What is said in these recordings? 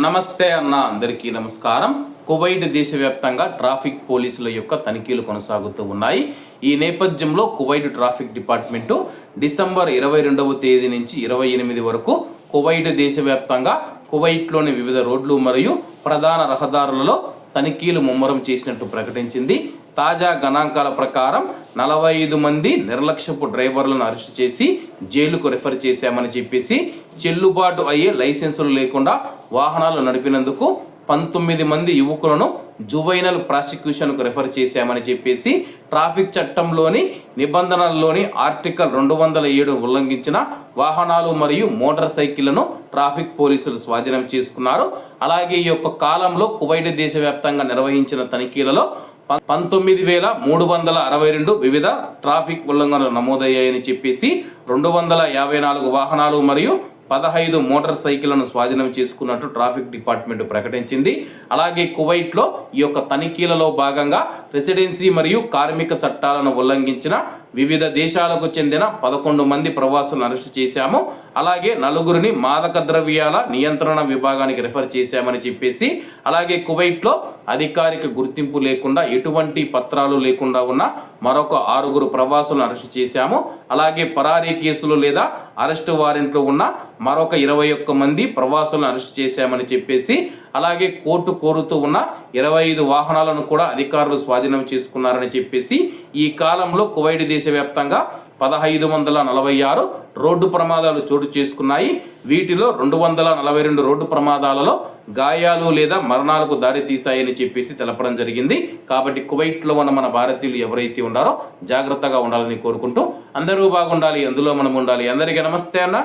నమస్తే అన్న అందరికీ నమస్కారం. కువైట్ దేశవ్యాప్తంగా ట్రాఫిక్ పోలీసుల యొక్క తనిఖీలు కొనసాగుతూ ఉన్నాయి. ఈ నేపథ్యంలో కువైట్ ట్రాఫిక్ డిపార్ట్మెంటు డిసెంబర్ ఇరవై రెండవ తేదీ నుంచి ఇరవై ఎనిమిది వరకు కువైట్ దేశవ్యాప్తంగా కువైట్లోని వివిధ రోడ్లు మరియు ప్రధాన రహదారులలో తనిఖీలు ముమ్మరం చేసినట్టు ప్రకటించింది. తాజా గణాంకాల ప్రకారం నలభై ఐదు మంది నిర్లక్ష్యపు డ్రైవర్లను అరెస్ట్ చేసి జైలుకు రిఫర్ చేశామని చెప్పేసి చెల్లుబాటు అయ్యే లైసెన్సులు లేకుండా వాహనాలు నడిపినందుకు పంతొమ్మిది మంది యువకులను జువైనల్ ప్రాసిక్యూషన్కు రిఫర్ చేశామని చెప్పేసి ట్రాఫిక్ చట్టంలోని నిబంధనల్లోని ఆర్టికల్ రెండు వందల ఏడు ఉల్లంఘించిన వాహనాలు మరియు మోటార్ సైకిళ్ళను ట్రాఫిక్ పోలీసులు స్వాధీనం చేసుకున్నారు. అలాగే ఈ యొక్క కాలంలో కువైట్ దేశవ్యాప్తంగా నిర్వహించిన తనిఖీలలో ప- పంతొమ్మిది వేల మూడు వందల అరవై రెండు వివిధ ట్రాఫిక్ ఉల్లంఘనలు నమోదయ్యాయని చెప్పేసి రెండు వందల యాభై నాలుగు వాహనాలు మరియు పదహైదు మోటార్ సైకిళ్ళను స్వాధీనం చేసుకున్నట్టు ట్రాఫిక్ డిపార్ట్మెంట్ ప్రకటించింది. అలాగే కువైట్లో ఈ యొక్క తనిఖీలలో భాగంగా రెసిడెన్సీ మరియు కార్మిక చట్టాలను ఉల్లంఘించిన వివిధ దేశాలకు చెందిన పదకొండు మంది ప్రవాసులను అరెస్ట్ చేశాము. అలాగే నలుగురిని మాదక ద్రవ్యాల నియంత్రణ విభాగానికి రిఫర్ చేశామని చెప్పేసి అలాగే కువైట్లో అధికారిక గుర్తింపు లేకుండా ఎటువంటి పత్రాలు లేకుండా ఉన్న మరొక ఆరుగురు ప్రవాసులను అరెస్ట్ చేశాము. అలాగే పరారీ కేసులు లేదా అరెస్టు వారెంట్లో ఉన్న మరొక ఇరవై ఒక్క మంది ప్రవాసులను అరెస్ట్ చేశామని చెప్పేసి అలాగే కోర్టు కోరుతూ ఉన్న ఇరవై ఐదు వాహనాలను కూడా అధికారులు స్వాధీనం చేసుకున్నారని చెప్పేసి ఈ కాలంలో కువైట్ దేశవ్యాప్తంగా పదహైదు వందల నలభై ఆరు రోడ్డు ప్రమాదాలు చోటు చేసుకున్నాయి. వీటిలో రెండు వందల నలభై రెండు రోడ్డు ప్రమాదాలలో గాయాలు లేదా మరణాలకు దారితీశాయని చెప్పేసి తెలపడం జరిగింది. కాబట్టి కువైట్లో ఉన్న మన భారతీయులు ఎవరైతే ఉన్నారో జాగ్రత్తగా ఉండాలని కోరుకుంటూ అందరూ బాగుండాలి అందులో మనం ఉండాలి. అందరికీ నమస్తే అన్న.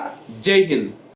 జై హింద్.